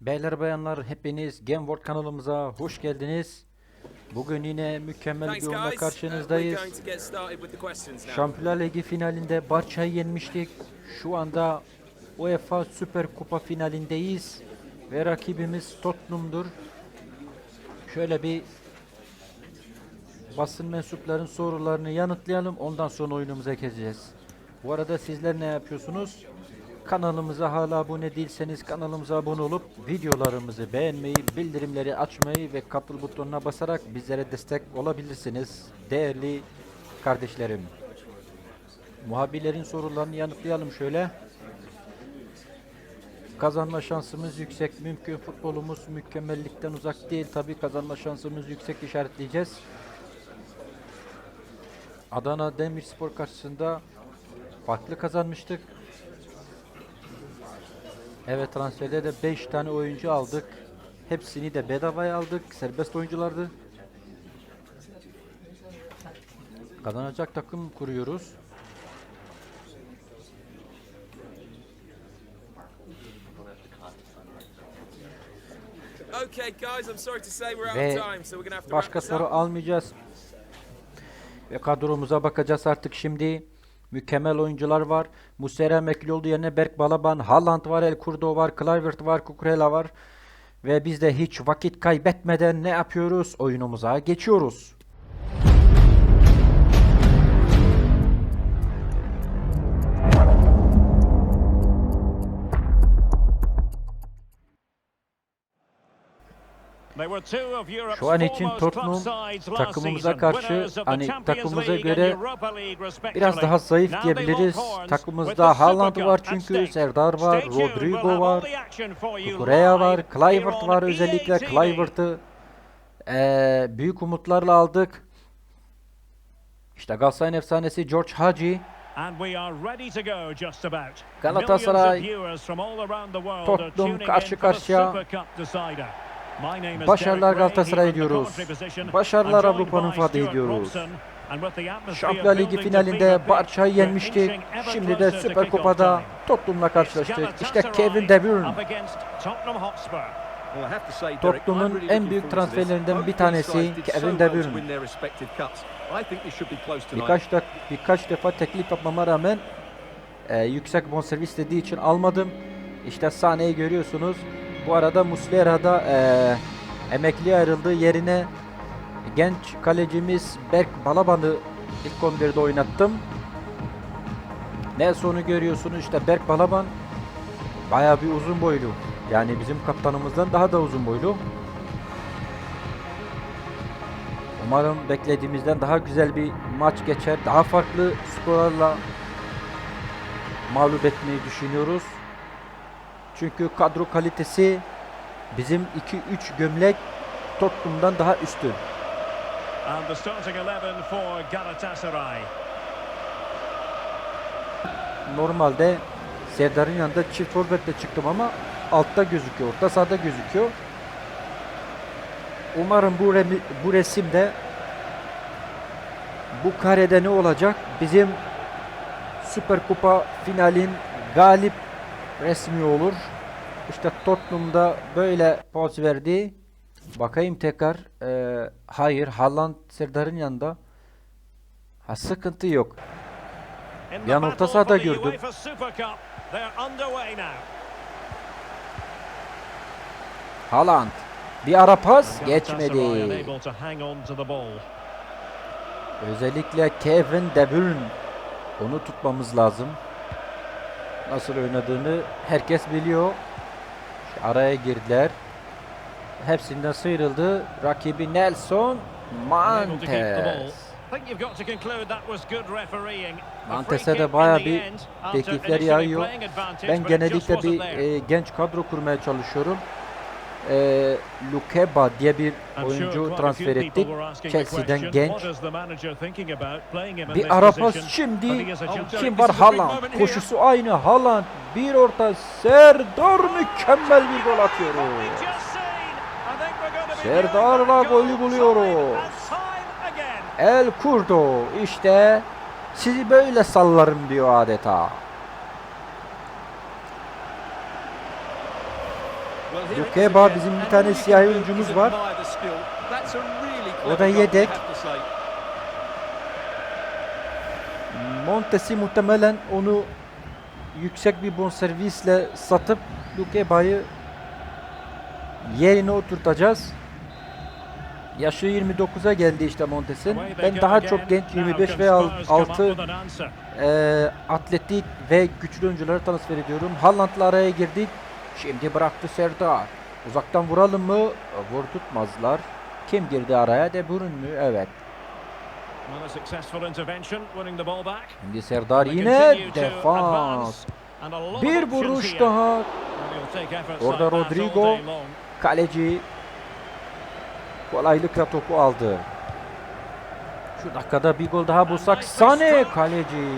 Beyler bayanlar hepiniz Game World kanalımıza hoş geldiniz. Bugün yine mükemmel bir oyunla karşınızdayız. Şampiyonlar Ligi finalinde Barça'yı yenmiştik. Şu anda UEFA Süper Kupa finalindeyiz. Ve rakibimiz Tottenham'dur. Şöyle bir basın mensupların sorularını yanıtlayalım. Ondan sonra oyunumuza geçeceğiz. Bu arada sizler ne yapıyorsunuz? Kanalımıza hala abone değilseniz kanalımıza abone olup videolarımızı beğenmeyi, bildirimleri açmayı ve katıl butonuna basarak bizlere destek olabilirsiniz. Değerli kardeşlerim. Muhabirlerin sorularını yanıtlayalım şöyle. Kazanma şansımız yüksek. Mümkün futbolumuz mükemmellikten uzak değil. Tabi kazanma şansımız yüksek işaretleyeceğiz. Adana Demirspor karşısında farklı kazanmıştık. Evet transferde de 5 tane oyuncu aldık. Hepsini de bedavaya aldık. Serbest oyunculardı. Kazanacak takım kuruyoruz. Ve başka soru almayacağız. Ve kadromuza bakacağız artık şimdi. Mükemmel oyuncular var. Muslera Meklioğlu yerine Berk Balaban, Haaland var, El Kurdo var, Kluivert var, Kukurela var. Ve biz de hiç vakit kaybetmeden ne yapıyoruz? Oyunumuza geçiyoruz. Şu an için Tottenham takımımıza karşı hani takımımıza göre biraz daha zayıf diyebiliriz. Takımımızda Haaland var çünkü, Serdar var, Rodrigo var, Kukureya var, Kluivert var özellikle. Kluivert'ı eee, büyük umutlarla aldık. İşte Galatasaray'ın efsanesi George Hagi. Galatasaray, Tottenham karşı karşıya. Başarılar Galatasaray diyoruz. Başarılar Avrupa'nın Fatih'i diyoruz. Şampiyonlar Ligi finalinde Barça'yı yenmiştik. Şimdi de Süper Kupa'da Tottenham'la karşılaştık. İşte Kevin De Bruyne. Tottenham'ın en büyük transferlerinden bir tanesi Kevin De Bruyne. Birkaç da, birkaç defa teklif yapmama rağmen e, yüksek bonservis dediği için almadım. İşte sahneyi görüyorsunuz. Bu arada Muslera da e, emekli ayrıldı. Yerine genç kalecimiz Berk Balaban'ı ilk 11'de oynattım. Nelson'u görüyorsunuz işte Berk Balaban bayağı bir uzun boylu. Yani bizim kaptanımızdan daha da uzun boylu. Umarım beklediğimizden daha güzel bir maç geçer. Daha farklı skorlarla mağlup etmeyi düşünüyoruz. Çünkü kadro kalitesi bizim 2-3 gömlek Tottenham'dan daha üstün. Normalde Serdar'ın yanında çift forvetle çıktım ama altta gözüküyor, orta sahada gözüküyor. Umarım bu, remi- bu resimde bu karede ne olacak? Bizim Süper Kupa finalin galip resmi olur. İşte Tottenham'da böyle poz verdi. Bakayım tekrar. Ee, hayır, Haaland Serdar'ın yanında. Ha sıkıntı yok. Yan orta sahada gördüm. Haaland. Bir ara pas geçmedi. Özellikle Kevin De Bruyne. Onu tutmamız lazım. Nasıl oynadığını herkes biliyor. İşte araya girdiler. Hepsinden sıyrıldı. Rakibi Nelson Mantes. Mantes'e de baya bir teklifler yağıyor. Ben genellikle bir e, genç kadro kurmaya çalışıyorum. E, Lukeba diye bir oyuncu transfer ettik. Chelsea'den genç. Bir ara pas şimdi. Kim var? Haaland. Koşusu aynı. Haaland. Bir orta. Serdar mükemmel bir gol atıyor. Serdar'la golü buluyoruz. El Kurdo. işte sizi böyle sallarım diyor adeta. Lukeba bizim bir tane siyahi oyuncumuz var. O da yedek. Montes'i muhtemelen onu yüksek bir bonservisle satıp Lukeba'yı yerine oturtacağız. Yaşı 29'a geldi işte Montes'in. Ben daha çok genç 25 ve al- altı eee, atletik ve güçlü oyuncuları transfer ediyorum. Haaland'la araya girdik. Şimdi bıraktı Serdar. Uzaktan vuralım mı? Vur tutmazlar. Kim girdi araya? De Bruyne mü? Evet. Şimdi Serdar yine defans. Bir vuruş daha. Orada Rodrigo. Kaleci kolaylıkla topu aldı. Şu dakikada bir gol daha bulsak Sane kaleci.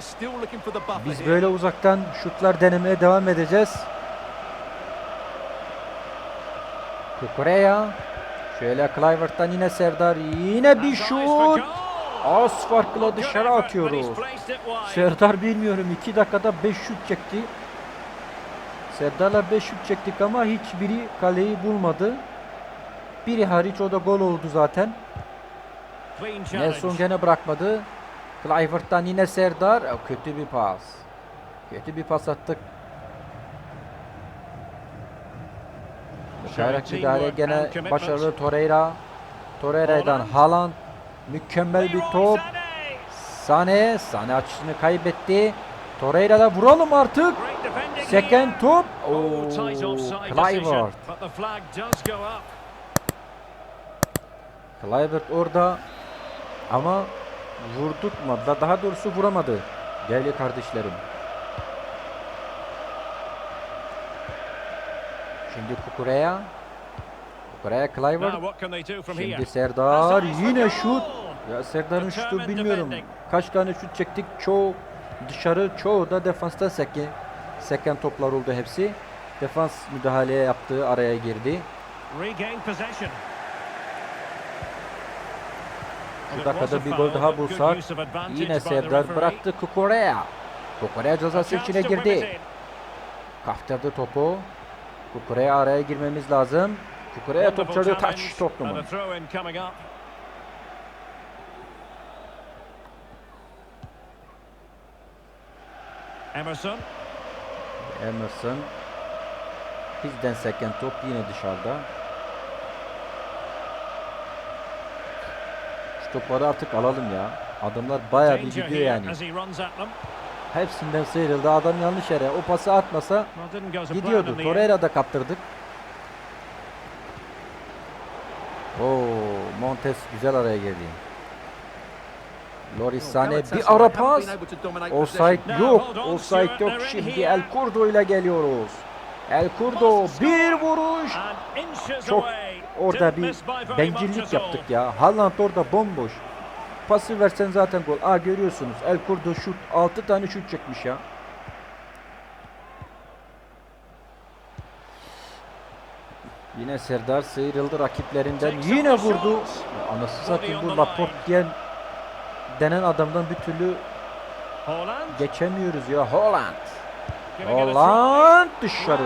Still looking for the buffer Biz here. böyle uzaktan şutlar denemeye devam edeceğiz. Kukureya. Şöyle Kluivert'tan yine Serdar. Yine bir şut. Az farkla dışarı atıyoruz. Serdar bilmiyorum 2 dakikada 5 şut çekti. Serdar'la 5 şut çektik ama hiçbiri kaleyi bulmadı. Biri hariç o da gol oldu zaten. Nelson gene bırakmadı. Kluivert'tan yine Serdar. Kötü bir pas. Kötü bir pas attık. Başarak müdahale gene başarılı Torreira. Torreira'dan Haaland. Mükemmel bir top. Sane. Sane açısını kaybetti. Torreira'da vuralım artık. Second top. Oo, tight Kluivert orada ama vurdurtmadı. Daha doğrusu vuramadı. Değerli kardeşlerim. Şimdi Kukureya. Kukureya Kluivert. Şimdi Serdar yine şut. Ya Serdar'ın şutu bilmiyorum. Kaç tane şut çektik. Çoğu dışarı, çoğu da defansta seken, seken toplar oldu hepsi. Defans müdahaleye yaptığı araya girdi. Şu dakikada bir gol daha bulsak yine Serdar bıraktı Kukureya. Kukureya cezası içine girdi. Kaptırdı topu. Kukureya araya girmemiz lazım. Kukureya top çalıyor taç toplumun. Emerson. Emerson. Bizden seken top yine dışarıda. Topları artık alalım ya. Adamlar bayağı bir gidiyor yani. Hepsinden sıyrıldı. Adam yanlış yere. O pası atmasa gidiyordu. Torreira da kaptırdık. Oo, Montes güzel araya girdi. Loris Sane bir ara pas. Offside yok. Offside yok. Şimdi. El Kurdo ile geliyoruz. El Kurdo bir vuruş. Çok. Orada bir bencillik yaptık ya. Haaland orada bomboş. Pası versen zaten gol. Aa görüyorsunuz. El Kurdo şut 6 tane şut çekmiş ya. Yine Serdar sıyrıldı rakiplerinden. Yine vurdu. Ya Anası satayım bu Laporte diyen denen adamdan bir türlü geçemiyoruz ya. Holland. Holland dışarı.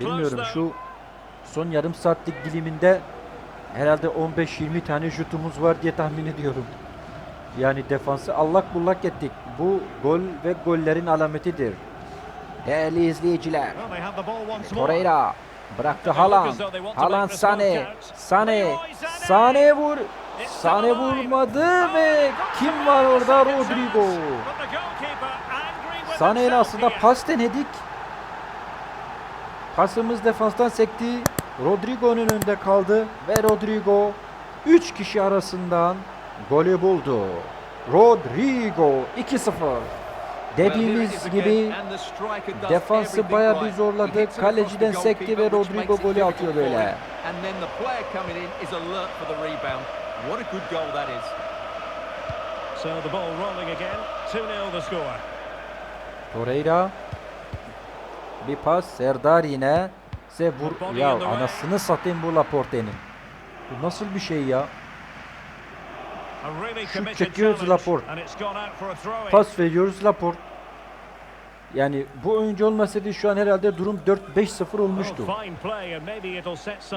Bilmiyorum şu son yarım saatlik diliminde herhalde 15-20 tane şutumuz var diye tahmin ediyorum. Yani defansı allak bullak ettik. Bu gol ve gollerin alametidir. Değerli izleyiciler. Torreira bıraktı Haaland. Haaland Sane. Sane. Sane vur. Sane vurmadı ve kim var orada? Rodrigo. But the goalkeeper angry with Sane ile himself aslında pas denedik. Pasımız defanstan sekti. Rodrigo'nun önünde kaldı ve Rodrigo 3 kişi arasından golü buldu. Rodrigo 2-0. Dediğimiz gibi defansı bayağı bir zorladı. Kaleciden sekti ve Rodrigo golü atıyor böyle. So the ball rolling again. 2-0 the score. Torreira Bir pas Serdar yine. Se vur. Ya anasını satayım bu Laporte'nin. Bu nasıl bir şey ya? Şut çekiyoruz Laporte. Pas veriyoruz Laporte. Yani bu oyuncu olmasaydı şu an herhalde durum 4-5-0 olmuştu.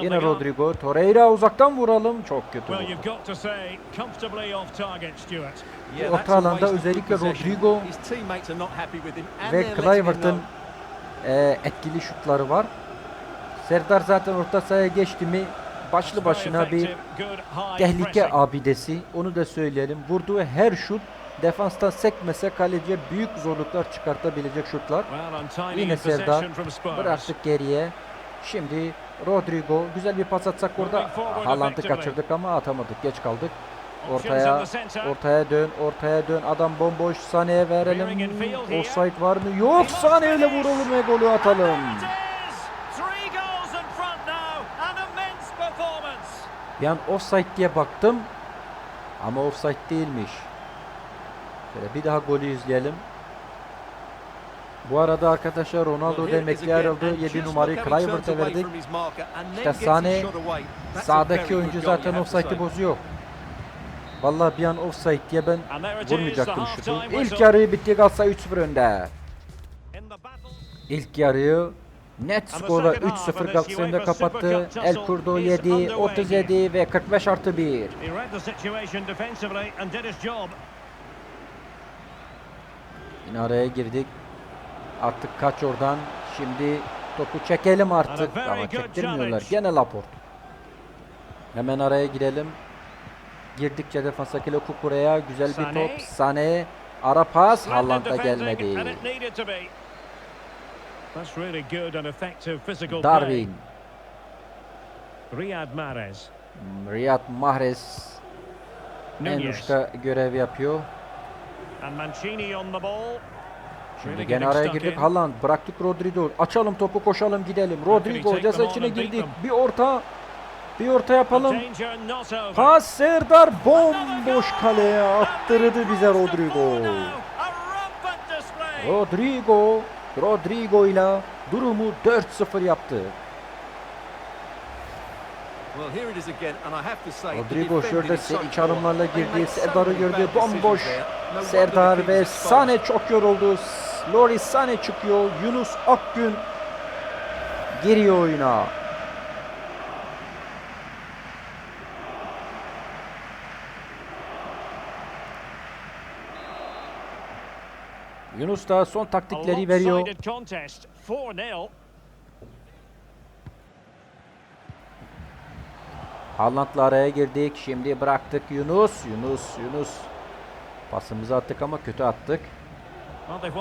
Yine Rodrigo. Torreira uzaktan vuralım. Çok kötü vurdu. Orta alanda özellikle Rodrigo ve Kluivert'ın e, etkili şutları var. Serdar zaten orta sahaya geçti mi başlı başına bir tehlike abidesi. Onu da söyleyelim. Vurduğu her şut Defanstan sekmese kaleciye büyük zorluklar çıkartabilecek şutlar. Yine Serdar bıraktık geriye. Şimdi Rodrigo güzel bir pas atsak orada Haaland'ı kaçırdık ama atamadık. Geç kaldık. Ortaya ortaya dön ortaya dön adam bomboş Sane'ye verelim. Offside var mı? Yok Sane ile vuralım ve golü atalım. Yani offside diye baktım ama offside değilmiş. Şöyle bir daha golü izleyelim. Bu arada arkadaşlar Ronaldo demekli ayrıldı. 7 numarayı Kluivert'e verdik. İşte Sane sağdaki oyuncu zaten offside'i bozuyor. Vallahi bir an offside diye ben vurmayacaktım şutu. İlk yarıyı bitti Galatasaray 3-0 önde. İlk yarıyı net skorla 3-0 Galatasaray'ın kapattı. El Kurdo 7, 37 ve 45 artı 1. Yine araya girdik. Artık kaç oradan. Şimdi topu çekelim artık. Ama çektirmiyorlar. Gene Laporte. Hemen araya girelim. Girdikçe defansakiyle Kukure'ya güzel bir top. Sane. Ara pas. Haaland'a gelmedi. Darwin. Riyad Mahrez. Riyad Mahrez en uçta görev yapıyor. Şimdi gene araya girdik. Haaland bıraktık Rodrigo. Açalım topu koşalım gidelim. Rodrigo ceza içine girdik. Bir orta bir orta yapalım. Pas Serdar bomboş kaleye attırdı bize Rodrigo. Rodrigo Rodrigo ile durumu 4-0 yaptı. Rodrigo şöyle iç adımlarla girdi. Serdar'ı gördü. Bomboş. Serdar ve Sane çok yoruldu. Loris Sane çıkıyor. Yunus Akgün giriyor oyuna. Yunus da son taktikleri veriyor. Haaland'la araya girdik. Şimdi bıraktık Yunus. Yunus, Yunus. Pasımızı attık ama kötü attık.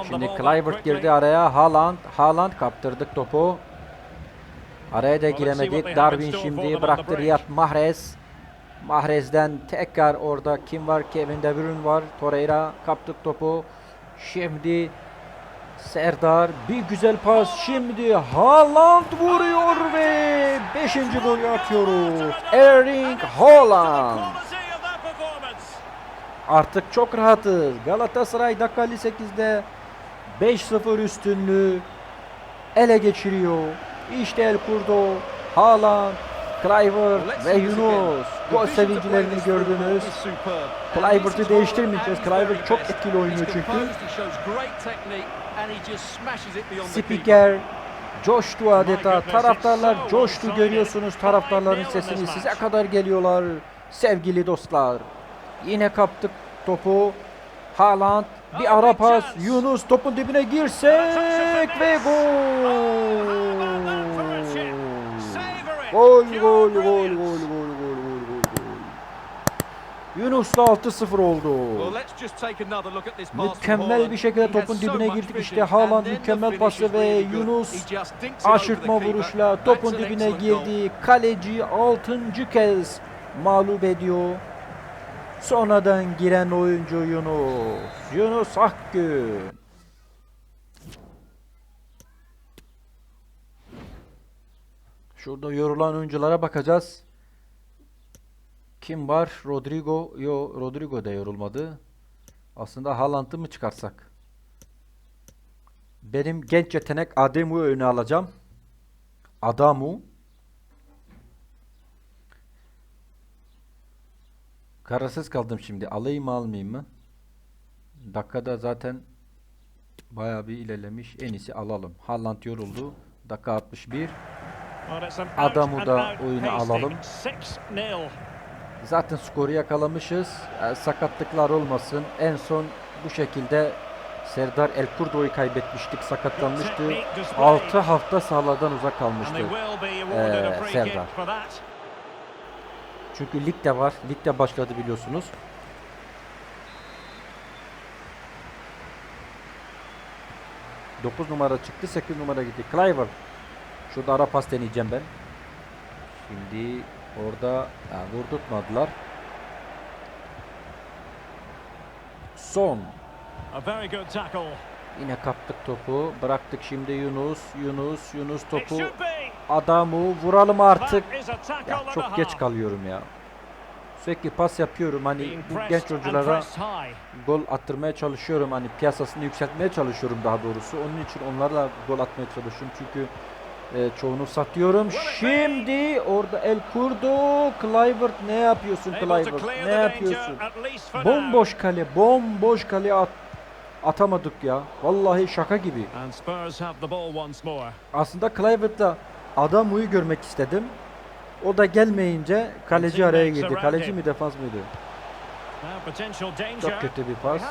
Şimdi Kluivert girdi araya. Haaland, Haaland kaptırdık topu. Araya da giremedik. Darwin şimdi bıraktı. Riyad Mahrez. Mahrez'den tekrar orada kim var? Kevin De Bruyne var. Torreira kaptık topu. Şimdi Serdar bir güzel pas. Şimdi Haaland vuruyor ve 5. golü atıyoruz. Erling Haaland. Artık çok rahatız. Galatasaray dakika 58'de 5-0 üstünlüğü ele geçiriyor. İşte El Kurdo, Haaland, Kluivert ve Yunus. Gol sevincilerini gördünüz. Kluivert'ı değiştirmeyeceğiz. Kluivert çok etkili oynuyor çünkü. Spiker coştu adeta. Taraftarlar coştu görüyorsunuz taraftarların sesini size kadar geliyorlar sevgili dostlar. Yine kaptık topu. Haaland bir ara pas. Yunus topun dibine girsek ve gol. Gol gol gol gol gol. Yunus'la 6-0 oldu. Mükemmel bir şekilde topun dibine girdik. İşte Haaland mükemmel pası ve Yunus aşırtma vuruşla topun dibine girdi. Kaleci 6. kez mağlup ediyor. Sonradan giren oyuncu Yunus. Yunus Akgün. Şurada yorulan oyunculara bakacağız. Kim var? Rodrigo. Yo, Rodrigo da yorulmadı. Aslında Haaland'ı mı çıkarsak? Benim genç yetenek Adem'i öne alacağım. Adamu. Kararsız kaldım şimdi. Alayım mı almayayım mı? Dakikada zaten bayağı bir ilerlemiş. En iyisi alalım. Haaland yoruldu. Dakika 61. Well, it's an Adamı out da pasting. alalım. 6-0. Zaten skoru yakalamışız. E, sakatlıklar olmasın. En son bu şekilde Serdar El Kurdo'yu kaybetmiştik. Sakatlanmıştı. 6 hafta sahalardan uzak kalmıştı. Ee, Serdar. Çünkü lig de var. Lig de başladı biliyorsunuz. Dokuz numara çıktı, 8 numara gitti. Cliver. Şurada ara pas deneyeceğim ben. Şimdi orada ha, vurdurtmadılar. Son. A very good tackle. Yine kaptık topu. Bıraktık şimdi Yunus. Yunus, Yunus topu. Adamı vuralım artık. Ya çok geç kalıyorum ya. Sürekli pas yapıyorum hani bu genç oyunculara gol attırmaya çalışıyorum hani piyasasını yükseltmeye çalışıyorum daha doğrusu. Onun için onlarla gol atmaya çalışıyorum çünkü e, çoğunu satıyorum. Şimdi orada el kurdu. Clivert ne yapıyorsun Clivert? Ne yapıyorsun? Bomboş kale, bomboş kale at atamadık ya. Vallahi şaka gibi. Aslında Clivert'la Adamu'yu görmek istedim. O da gelmeyince kaleci araya girdi. Kaleci mi defans mıydı? Çok kötü bir pas.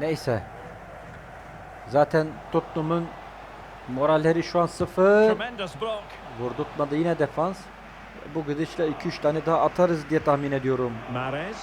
Neyse. Zaten Tottenham'ın moralleri şu an sıfır. Vurdurtmadı yine defans. Bu gidişle 2-3 tane daha atarız diye tahmin ediyorum. Mahrez.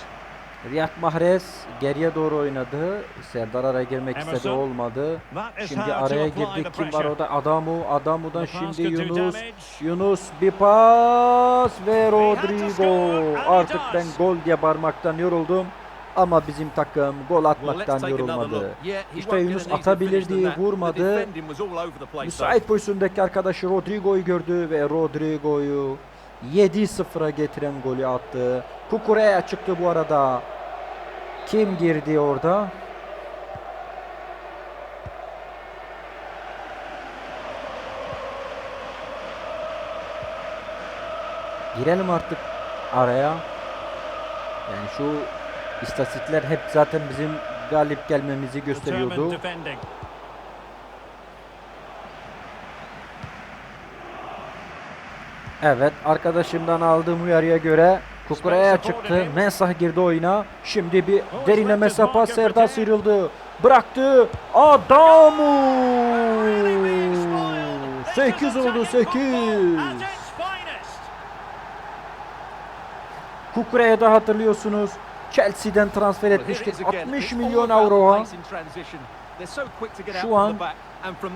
Riyad Mahrez geriye doğru oynadı. Serdar araya girmek istedi Emerson. olmadı. That is Şimdi araya girdik. Kim var orada? Adamu. Adamu'dan şimdi Yunus. Yunus bir pas ve Rodrigo. Artık ben gol diye bağırmaktan yoruldum. Ama bizim takım gol atmaktan yorulmadı. İşte Yunus atabilirdi, vurmadı. Müsait pozisyondaki arkadaşı Rodrigo'yu gördü ve Rodrigo'yu 7-0'a getiren golü attı. Kukureya çıktı bu arada. Kim girdi orada? Girelim artık araya. Yani şu istatistikler hep zaten bizim galip gelmemizi gösteriyordu. Evet arkadaşımdan aldığım uyarıya göre Kukuraya çıktı. Mensah girdi oyuna. Şimdi bir derinlemesine pas Serdar sıyrıldı. Bıraktı. Adamu. 8 oldu 8. At its finest. Kukuraya'da da hatırlıyorsunuz. Chelsea'den transfer etmiştik is again. 60 It's milyon avroya. Şu an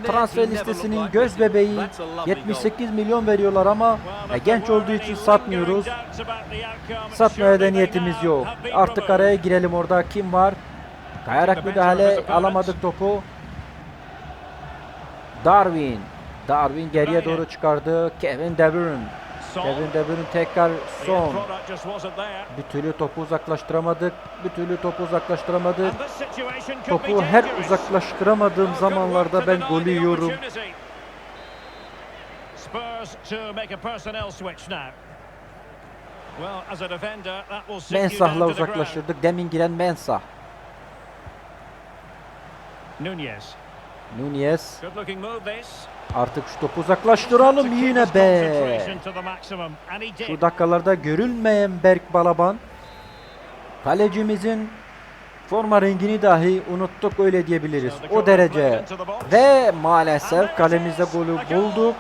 Transfer listesinin göz bebeği That's a lovely goal. 78 milyon veriyorlar ama e, genç olduğu için satmıyoruz. Satmaya da niyetimiz yok. Artık araya girelim orada. Kim var? Kayarak müdahale alamadık topu. Darwin. Darwin geriye doğru çıkardı. Kevin De Bruyne. Kevin De Bruyne tekrar son. Bir türlü topu uzaklaştıramadık. Bir türlü topu uzaklaştıramadık. Topu her uzaklaştıramadığım zamanlarda ben golü yiyorum. Mensah'la uzaklaştırdık. Demin giren Mensah. Nunez. Nunez. Artık şu topu uzaklaştıralım yine be. Şu dakikalarda görülmeyen Berk Balaban. Kalecimizin forma rengini dahi unuttuk öyle diyebiliriz. O derece. Ve maalesef kalemizde golü bulduk.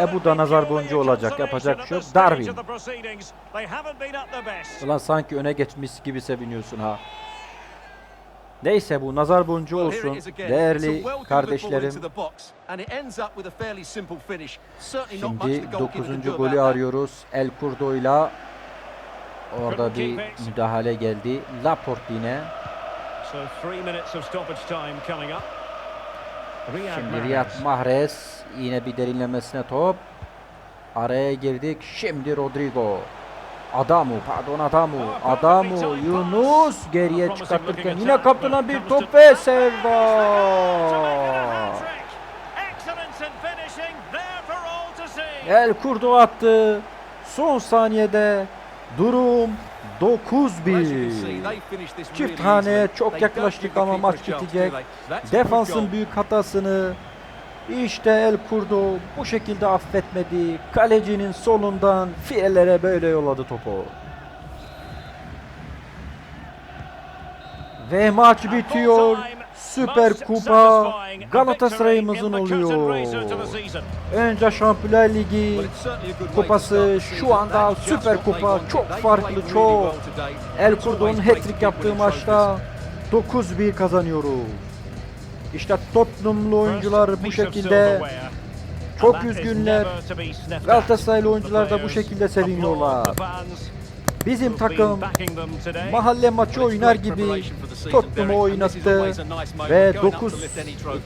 E bu da nazar boncuğu olacak. Yapacak bir şey yok. Darwin. Ulan sanki öne geçmiş gibi seviniyorsun ha. Neyse bu nazar boncuğu olsun. Değerli kardeşlerim. Şimdi goalkeeper can 9. do golü arıyoruz. El Kurdo'yla. Orada bir müdahale geldi. Laporte yine. Şimdi. Riyad Mahrez yine bir derinlemesine top. Araya girdik. Şimdi Rodrigo. Adamu pardon Adamu. Adamu Yunus geriye çıkartırken yine kaptana bir top ve see. El kurdu attı. Son saniyede durum 9-1. Çift haneye çok yaklaştık ama maç bitecek. Defansın büyük hatasını işte El Kurdo bu şekilde affetmedi. Kalecinin solundan filelere böyle yolladı topu. Ve maç bitiyor. Süper Kupa Galatasaray'ımızın oluyor. Önce Şampiyonlar Ligi kupası şu anda Süper Kupa çok farklı çok. El Kurdo'nun hat-trick yaptığı maçta 9-1 kazanıyoruz. İşte Tottenham'lı oyuncular bu şekilde çok üzgünler. Galatasaraylı oyuncular da bu şekilde seviniyorlar. Bizim takım mahalle maçı oynar gibi Tottenham'ı oynattı ve 9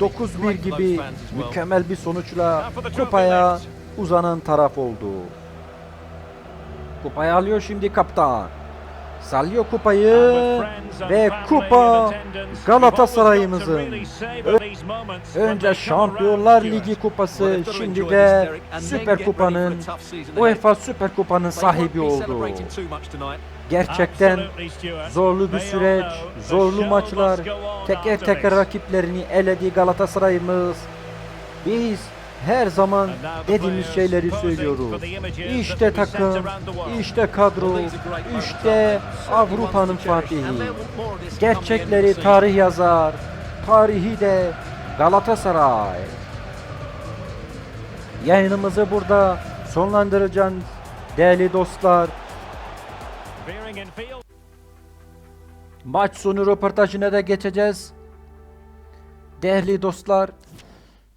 9-1 gibi mükemmel bir sonuçla kupaya uzanan taraf oldu. Kupayı alıyor şimdi kaptan. Sallıyor kupayı ve kupa Galatasaray'ımızın. Önce Şampiyonlar Ligi kupası şimdi de Süper Kupa'nın UEFA Süper Kupa'nın sahibi oldu. Gerçekten zorlu bir süreç, zorlu maçlar, teker teker rakiplerini eledi Galatasaray'ımız. Biz her zaman dediğimiz şeyleri söylüyoruz. İşte takım, işte kadro, işte Avrupa'nın fatihi. Gerçekleri tarih yazar, tarihi de Galatasaray. Yayınımızı burada sonlandıracağım değerli dostlar. Maç sonu röportajına da geçeceğiz. Değerli dostlar,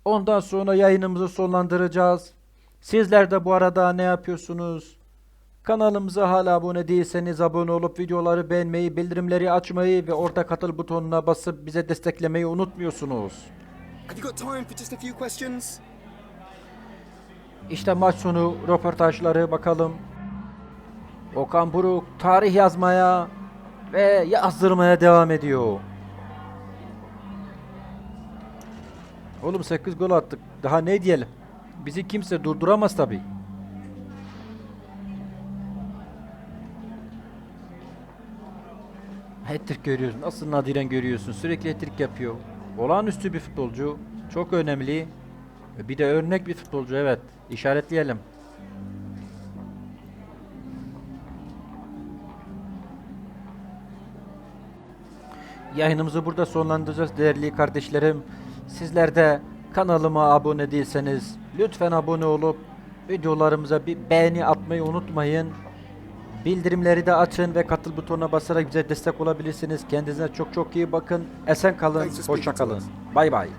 ondan sonra yayınımızı sonlandıracağız. Sizler de bu arada ne yapıyorsunuz? Kanalımıza hala abone değilseniz abone olup videoları beğenmeyi, bildirimleri açmayı ve orada katıl butonuna basıp bize desteklemeyi unutmuyorsunuz. İşte maç sonu röportajları bakalım. Okan Buruk tarih yazmaya ve yazdırmaya devam ediyor. Oğlum 8 gol attık. Daha ne diyelim? Bizi kimse durduramaz tabi. Hat-trick görüyorsun. Nasıl nadiren görüyorsun. Sürekli hat-trick yapıyor. Olağanüstü bir futbolcu. Çok önemli. Bir de örnek bir futbolcu evet. İşaretleyelim. Yayınımızı burada sonlandıracağız değerli kardeşlerim. Sizler de kanalıma abone değilseniz lütfen abone olup videolarımıza bir beğeni atmayı unutmayın. Bildirimleri de açın ve katıl butonuna basarak bize destek olabilirsiniz. Kendinize çok çok iyi bakın. Esen kalın, hoşça kalın. Bay bay.